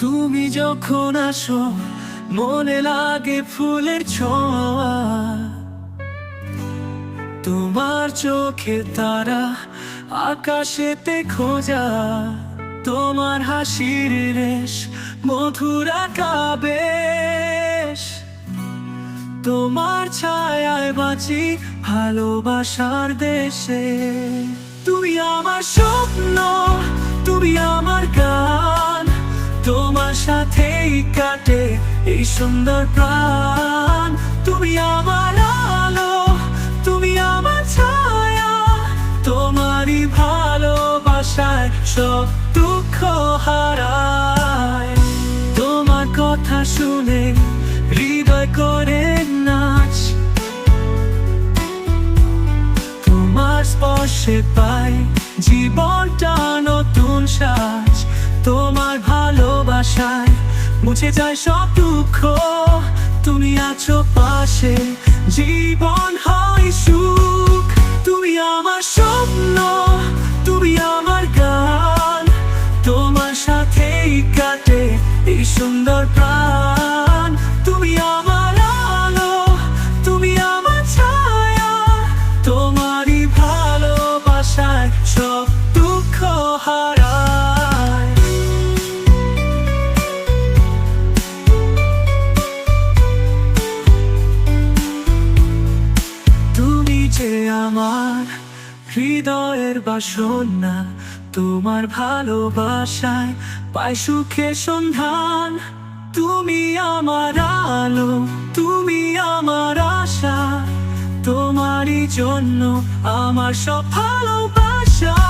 তুমি যখন আসো, মনে লাগে ফুলের ছোঁয়া। তোমার চোখে তারা আকাশেতে খোঁজা। তোমার হাসির রেশ মধুরা কাবেশ তোমার ছায়ায় বাঁচি ভালোবাসার দেশে। তুমি আমার স্বপ্ন, তুমি আমার তোমার সাথেই কাটে এই সুন্দর প্রাণ। তুমি আমার আলো, তুমি আমার ছায়া, তোমারই ভালোবাসায় সব দুঃখ হারায়। তোমার কথা শুনে হৃদয় করে নাচ। তোমার স্পর্শে পাই জীবনটা নতুন সাজ মুছে যায় সব দুঃখ। তুমি আছো পাশে জীবন হয় সুখ। তুমি আমার স্বপ্ন। আমার হৃদয়ের বাসনা, তোমার ভালোবাসায় পাই সুখে সন্ধান। তুমি আমার আলো, তুমি আমার আশা, তোমারই জন্য আমার সব ভালোবাসা।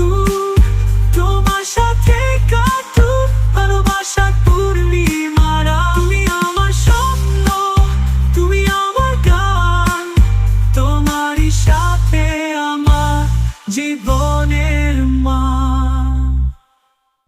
মধুর